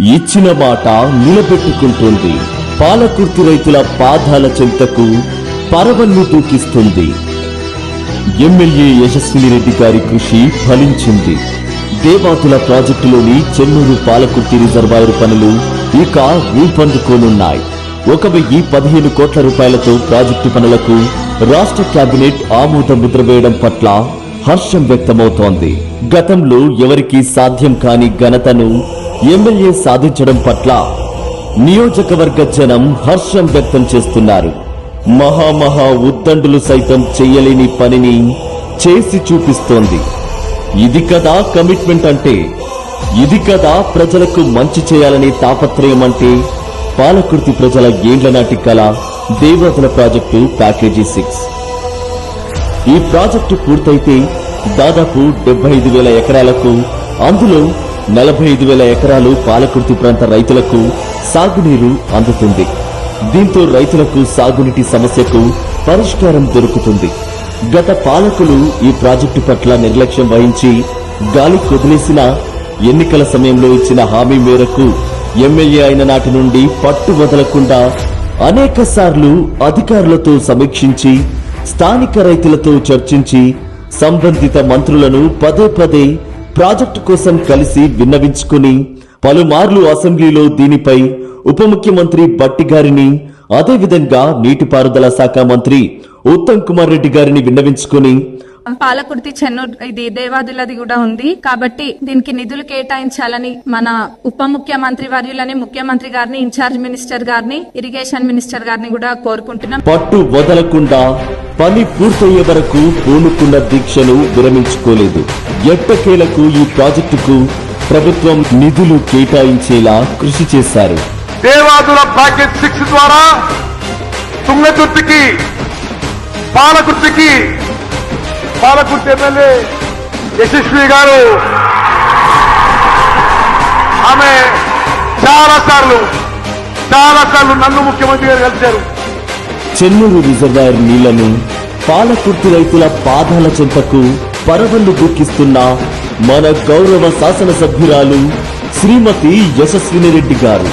ఇచ్చిన మాట నిలబెట్టుకుంటుంది. పాలకుర్తి రైతుల పాదాల చెంతకు పరవళ్ళు దూకిస్తుంది. ఎమ్మెల్యే యశస్విని రెడ్డి గారి కృషి ఫలించింది. దేవాతుల ప్రాజెక్టులోని చెన్నూరు పాలకుర్తి రిజర్వాయర్ పనులు ఇక ఊపందుకోనున్నాయి. ఒక వెయ్యి పదిహేను కోట్ల రూపాయలతో ప్రాజెక్టు పనులకు రాష్ట్ర కేబినెట్ ఆమోద ముద్ర వేయడం పట్ల హర్షం వ్యక్తమవుతోంది. గతంలో ఎవరికీ సాధ్యం కాని ఘనతను ఎమ్మెల్యే సాధించడం పట్ల నియోజకవర్గ జనం హర్షం వ్యక్తం చేస్తున్నారు. మహామహా ఉద్దండులు సైతం చేయలేని పనిని చేసి చూపిస్తోంది. ఇది కదా కమిట్మెంట్ అంటే ఇది కదా ప్రజలకు మంచి చేయాలనే తాపత్రయం అంటే పాలకుర్తి ప్రజల ఏండ్ల నాటి కళ దేవతల ప్రాజెక్టు ప్యాకేజీ సిక్స్. ఈ ప్రాజెక్టు పూర్తయితే దాదాపు డెబ్బై ఐదు వేల ఎకరాలకు అందులో నలభై ఐదు వేల ఎకరాలు పాలకుర్తి ప్రాంత రైతులకు సాగునీరు అందుతుంది. దీంతో రైతులకు సాగునీటి సమస్యకు పరిష్కారం దొరుకుతుంది. గత పాలకులు ఈ ప్రాజెక్టు పట్ల నిర్లక్ష్యం వహించి గాలి కుదిలేసిన ఎన్నికల సమయంలో ఇచ్చిన హామీ మేరకు ఎమ్మెల్యే అయిన నాటి నుండి పట్టు వదలకుండా అనేక సార్లు అధికారులతో సమీక్షించి స్థానిక రైతులతో చర్చించి సంబంధిత మంత్రులను పదే పదే ప్రాజెక్టు కోసం కలిసి విన్నవించుకుని పలుమార్లు అసెంబ్లీలో దీనిపై ఉప ముఖ్యమంత్రి బట్టి గారిని అదేవిధంగా నీటిపారుదల శాఖ మంత్రి ఉత్తమ్ కుమార్ రెడ్డి గారిని విన్నవించుకుని పాలకుర్తి చెన్నూరు ఇది దేవాదులది కూడా ఉంది. కాబట్టి దీనికి నిధులు కేటాయించాలని మన ఉప ముఖ్యమంత్రి వర్యులని ముఖ్యమంత్రి గారిని ఇన్ఛార్జ్ మినిస్టర్ గారిని ఇరిగేషన్ మినిస్టర్ గారిని కూడా కోరుకుంటున్నాం. పట్టు వదలకుండా పని పూర్తయ్యే వరకు పూనుకున్న దీక్షను విరమించుకోలేదు. ఎట్టకేలకు ఈ ప్రాజెక్టుకు ప్రభుత్వం నిధులు కేటాయించేలా కృషి చేశారు. దేవాదుల ప్యాకేజ్ సిక్స్ ద్వారా తుంగతుర్తికి పాలకుర్తికి పాలకుర్తి ఎమ్మెల్యే యశస్వి గారు. ఆమె చాలాసార్లు చాలాసార్లు నన్ను ముఖ్యమంత్రి గారు కలిశారు చెన్నూరు రిజర్వాయర్ నీళ్ళను పాలకుర్తి రైతుల పాదాల చెంతకు పరవళ్ళు దూకిస్తున్న మన గౌరవ శాసనసభ్యురాలు శ్రీమతి యశస్విని రెడ్డి గారు.